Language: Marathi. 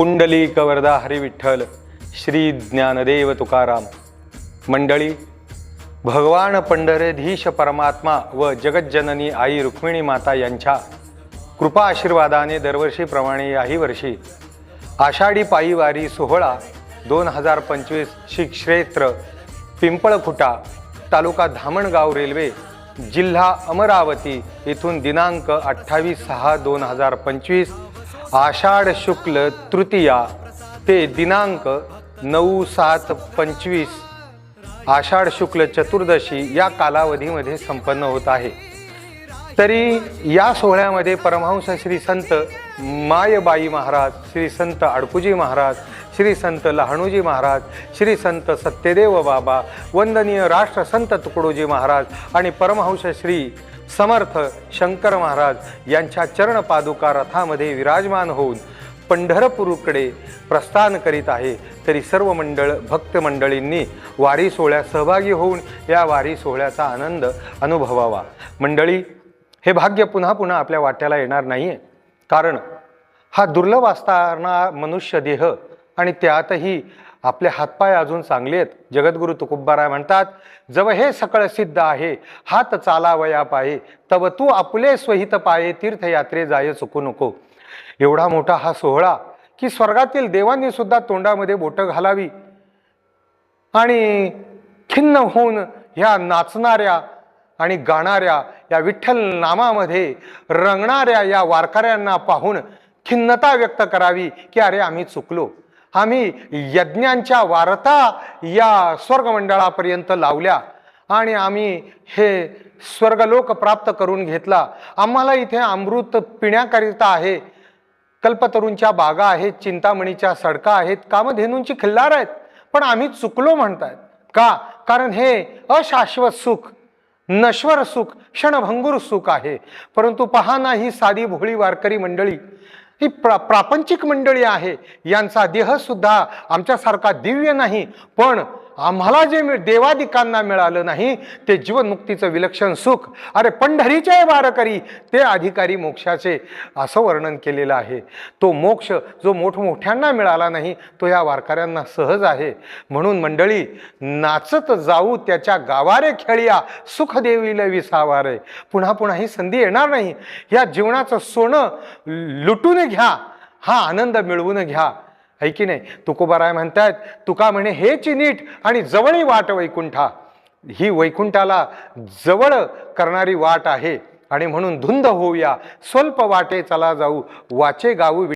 पुंडलिक वरदा हरिविठ्ठल श्री ज्ञानदेव तुकाराम. मंडळी भगवान पंढरधीश परमात्मा व जगज्जननी आई रुक्मिणी माता यांच्या कृपा आशीर्वादाने दरवर्षीप्रमाणे याही वर्षी आषाढी पायीवारी सोहळा दोन हजार पंचवीस शिक्षेत्र क्षेत्र पिंपळखुटा तालुका धामणगाव रेल्वे जिल्हा अमरावती येथून दिनांक अठ्ठावीस सहा दोन हजार पंचवीस आषाढ शुक्ल तृतीया ते दिनांक नऊ सात पंचवीस. आषाढ शुक्ल चतुर्दशी या कालावधीमध्ये संपन्न होत आहे. तरी या सोहळ्यामध्ये परमहंस श्री संत मायबाई महाराज श्री संत अडकुजी महाराज श्री संत लहाणूजी महाराज श्री संत सत्यदेव बाबा वंदनीय राष्ट्रसंत तुकडोजी महाराज आणि परमहंस श्री समर्थ शंकर महाराज यांच्या चरणपादुका रथामध्ये विराजमान होऊन पंढरपूरकडे प्रस्थान करीत आहे. तरी सर्व मंडळ भक्त मंडळींनी वारी सोहळ्यात सहभागी होऊन या वारी सोहळ्याचा आनंद अनुभवावा. मंडळी हे भाग्य पुन्हा पुन्हा आपल्या वाट्याला येणार नाही आहे कारण हा दुर्लभ असताना मनुष्य देह आणि त्यातही आपले हातपाय अजून चांगले आहेत. जगद्गुरु तुकुब्बाराय म्हणतात जव हे सकळ सिद्ध आहे हात चालावया पाये तव तू आपले स्वहित पाये तीर्थयात्रे जाय चुकू नको. एवढा मोठा हा सोहळा की स्वर्गातील देवांनी सुद्धा तोंडामध्ये बोटं घालावी. आणि खिन्न होऊन ह्या नाचणाऱ्या आणि गाणाऱ्या या विठ्ठल नामामध्ये रंगणाऱ्या या वारकऱ्यांना पाहून खिन्नता व्यक्त करावी की अरे आम्ही चुकलो. आम्ही यज्ञांच्या वारता या स्वर्गमंडळापर्यंत लावल्या. आणि आम्ही हे स्वर्गलोक प्राप्त करून घेतला. आम्हाला इथे अमृत पिण्याकरिता आहे. कल्पतरूंच्या बागा आहेत चिंतामणीच्या सडका आहेत कामधेनूंची खिल्लार आहेत. पण आम्ही चुकलो म्हणतायत. का? कारण हे अशाश्वत सुख नश्वर सुख क्षणभंगूर सुख आहे. परंतु पहा ना ही साधी भोळी वारकरी मंडळी. ही प्रा प्रापंचिक मंडळी आहे. यांचा देहसुद्धा आमच्यासारखा दिव्य नाही. पण आम्हाला जे मिळ देवादिकांना मिळालं नाही ते जीवनमुक्तीचं विलक्षण सुख. अरे पंढरीचे वारकरी ते अधिकारी मोक्षाचे असं वर्णन केलेलं आहे. तो मोक्ष जो मोठमोठ्यांना मिळाला नाही तो या वारकऱ्यांना सहज आहे. म्हणून मंडळी नाचत जाऊ त्याच्या गावारे खेळिया सुखदेवीला विसावारे. पुन्हा पुन्हा ही संधी येणार नाही. या जीवनाचं सोनं लुटून घ्या हा आनंद मिळवून घ्या. है की नाही? तुकोबाराय म्हणतायत तुका म्हणे हेच नीट आणि जवळी वाट वैकुंठा. ही वैकुंठाला जवळ करणारी वाट आहे. आणि म्हणून धुंद होऊया स्वल्प वाटे चला जाऊ वाचे गाऊ